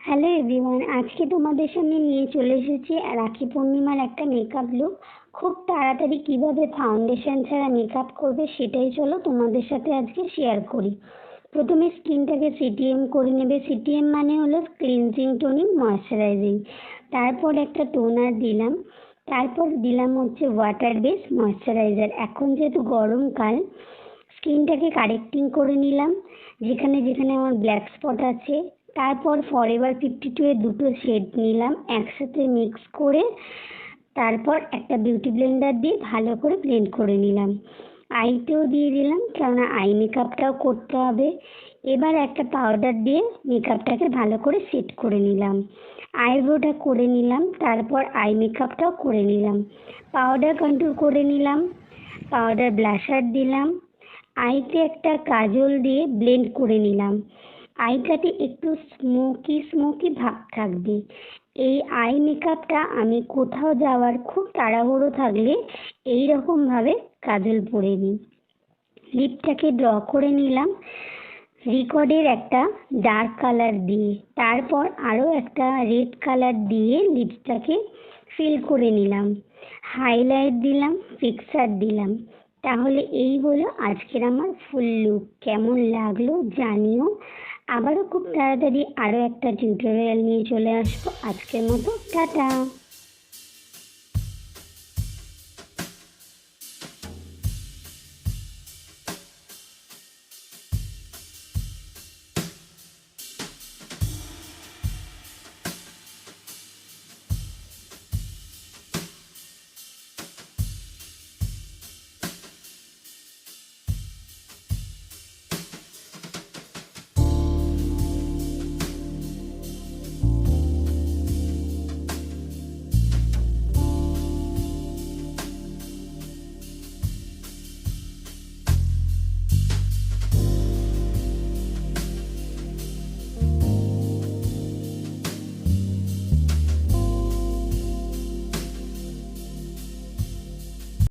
Hello everyone আজকে তোমাদের সামনে নিয়ে চলে এসেছি রাখি পূর্ণিমার একটা মেকআপ লুক খুব তাড়াতাড়ি কীভাবে ফাউন্ডেশন ছাড়া মেকআপ করবে সেটাই চলো তোমাদের সাথে আজকে শেয়ার করি। প্রথমে স্কিনটাকে সিটিএম করে নেবে। সিটিএম মানে হলো ক্লিনজিং টোনিং ময়শ্চারাইজিং তারপর একটা টোনার দিলাম। তারপর দিলাম হচ্ছে ওয়াটার বেস ময়শ্চারাইজার এখন যেহেতু গরমকাল স্কিনটাকে কারেক্টিং করে নিলাম। যেখানে যেখানে আমার ব্ল্যাক স্পট আছে তারপর ফরএভার ফিফটি টু এর দুটো শেড নিলাম, একসাথে মিক্স করে তারপর একটা বিউটি ব্লেন্ডার দিয়ে ভালো করে ব্লেন্ড করে নিলাম। আইতেও দিয়ে দিলাম, কেননা আই মেকআপটাও করতে হবে। এবার একটা পাউডার দিয়ে মেকআপটাকে ভালো করে সেট করে নিলাম। আইব্রোটা করে নিলাম, তারপর আই মেকআপটাও করে নিলাম। পাউডার কন্ট্রোল করে নিলাম পাউডার ব্লাশার দিলাম। আইতে একটা কাজল দিয়ে ব্লেন্ড করে নিলাম। আইটাতে একটু স্মোকি স্মোকি ভাব থাকবে। এই আই মেকআপটা আমি কোথাও যাওয়ার খুব তাড়াহুড়ো থাকলে এই রকমভাবে কাজল পরে নিই। লিপটাকে ড্র করে নিলাম। রিকর্ডের একটা ডার্ক কালার দিয়ে, তারপর আরও একটা রেড কালার দিয়ে লিপসটাকে ফিল করে নিলাম। হাইলাইট দিলাম ফিক্সার দিলাম। তাহলে এই হলো আজকের আমার ফুল লুক কেমন লাগল জানিও। আবারও খুব তাড়াতাড়ি আরও একটা টিউটোরিয়াল নিয়ে চলে আসব। আজকের মতো টাটা!